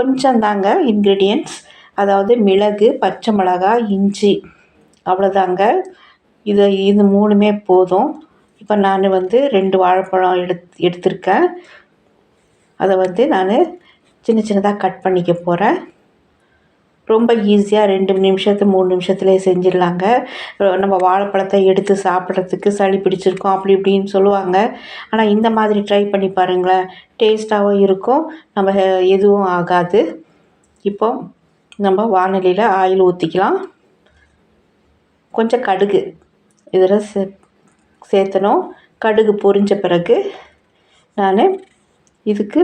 கொஞ்சம் தாங்க இன்க்ரீடியன்ட்ஸ் அதாவது மிளகு பச்சை மிளகாய் இஞ்சி. அவ்வளோதாங்க. இது இது மூணுமே போதும். இப்போ நான் வந்து ரெண்டு வாழைப்பழம் எடுத் எடுத்திருக்கேன். அதை வந்து நான் சின்ன சின்னதாக கட் பண்ணிக்க போகிறேன் ரொம்ப ஈஸியாக ரெண்டு நிமிஷத்து மூணு நிமிஷத்துலேயே செஞ்சிடலாங்க. நம்ம வாழைப்பழத்தை எடுத்து சாப்பிட்றதுக்கு சளி பிடிச்சிருக்கோம் அப்படி இப்படின்னு சொல்லுவாங்க. ஆனால் இந்த மாதிரி ட்ரை பண்ணி பாருங்களேன். டேஸ்ட்டாகவும் இருக்கும். நம்ம எதுவும் ஆகாது. இப்போ நம்ம வானொலியில் ஆயில் ஊற்றிக்கலாம் கொஞ்சம் கடுகு. இதில் சே சேர்த்தணும். கடுகு பொரிஞ்ச பிறகு நான் இதுக்கு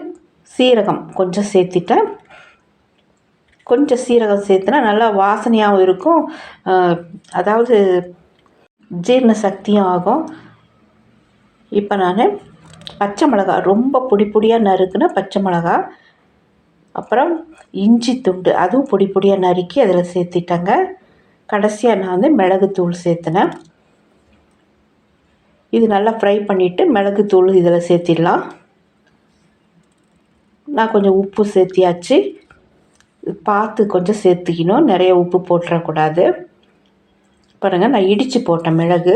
சீரகம் கொஞ்சம் சேர்த்திட்டேன். கொஞ்சம் சீரகம் சேர்த்துனா நல்லா வாசனையாகவும் இருக்கும். அதாவது ஜீரண சக்தியும் ஆகும். இப்போ நான் பச்சை மிளகா ரொம்ப பொடி பொடியாக நறுக்குன பச்சை மிளகா அப்புறம் இஞ்சி துண்டு அதுவும் பொடி பொடியாக நறுக்கி அதில் சேர்த்திட்டேங்க. கடைசியாக நான் வந்து மிளகுத்தூள் சேர்த்துனேன் இது நல்லா ஃப்ரை பண்ணிவிட்டு மிளகுத்தூள் இதில் சேர்த்திடலாம். நான் கொஞ்சம் உப்பு சேர்த்தியாச்சு. பார்த்து கொஞ்சம் சேர்த்துக்கணும். நிறைய உப்பு போட்டுறக்கூடாது பாருங்கள் நான் இடித்து போட்டேன் மிளகு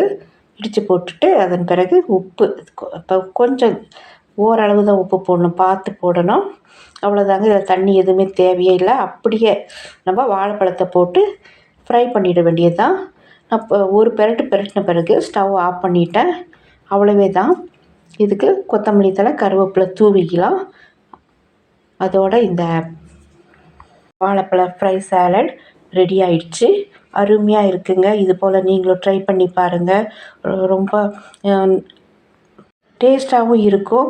இடித்து போட்டுட்டு அதன் பிறகு உப்பு இப்போ கொஞ்சம் ஓரளவு தான் உப்பு போடணும். பார்த்து போடணும். அவ்வளோதாங்க இதில் தண்ணி எதுவுமே தேவையே இல்லை. அப்படியே நம்ம வாழைப்பழத்தை போட்டு ஃப்ரை பண்ணிட வேண்டியது தான் நான் இப்போ ஒரு பெரட்டு பெரட்டின பிறகு ஸ்டவ் ஆஃப் பண்ணிட்டேன். அவ்வளவே தான். இதுக்கு கொத்தமல்லி தழை கருவேப்பிலை தூவிக்கலாம். அதோட இந்த வாழைப்பழ ஃப்ரை சாலட் ரெடி ஆயிடுச்சு. அருமையாக இருக்குங்க. இது போல் நீங்களும் ட்ரை பண்ணி பாருங்கள் ரொம்ப டேஸ்ட்டாகவும் இருக்கும்.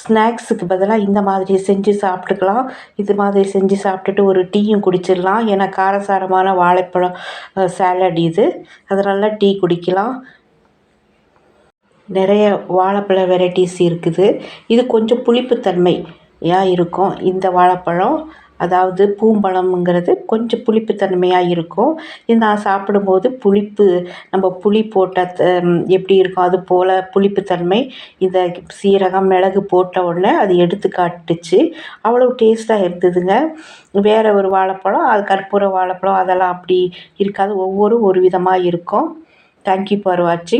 ஸ்நாக்ஸுக்கு பதிலாக இந்த மாதிரி செஞ்சு சாப்பிட்டுக்கலாம். இது மாதிரி செஞ்சு சாப்பிட்டுட்டு ஒரு டீயும் குடிச்சிடலாம். ஏன்னா காரசாரமான வாழைப்பழம் சாலட் இது. அதனால டீ குடிக்கலாம். நிறைய வாழைப்பழ வெரைட்டிஸ் இருக்குது. இது கொஞ்சம் புளிப்புத்தன்மையாக இருக்கும். இந்த வாழைப்பழம் அதாவது பூம்பழம்ங்கிறது கொஞ்சம் புளிப்புத்தன்மையாக இருக்கும். இது நான் சாப்பிடும்போது புளிப்பு நம்ம புளி போட்ட எப்படி இருக்கும் அது போல் புளிப்புத்தன்மை இந்த சீரகம் மிளகு போட்ட உடனே அது எடுத்து காட்டுச்சு. அவ்வளோ டேஸ்ட்டாக இருந்ததுங்க. வேறு ஒரு வாழைப்பழம் அது கற்பூர வாழைப்பழம் அதெல்லாம் அப்படி இருக்காது. ஒவ்வொரு ஒரு விதமாக இருக்கும். தேங்க்யூ ஃபார் வாட்சிங்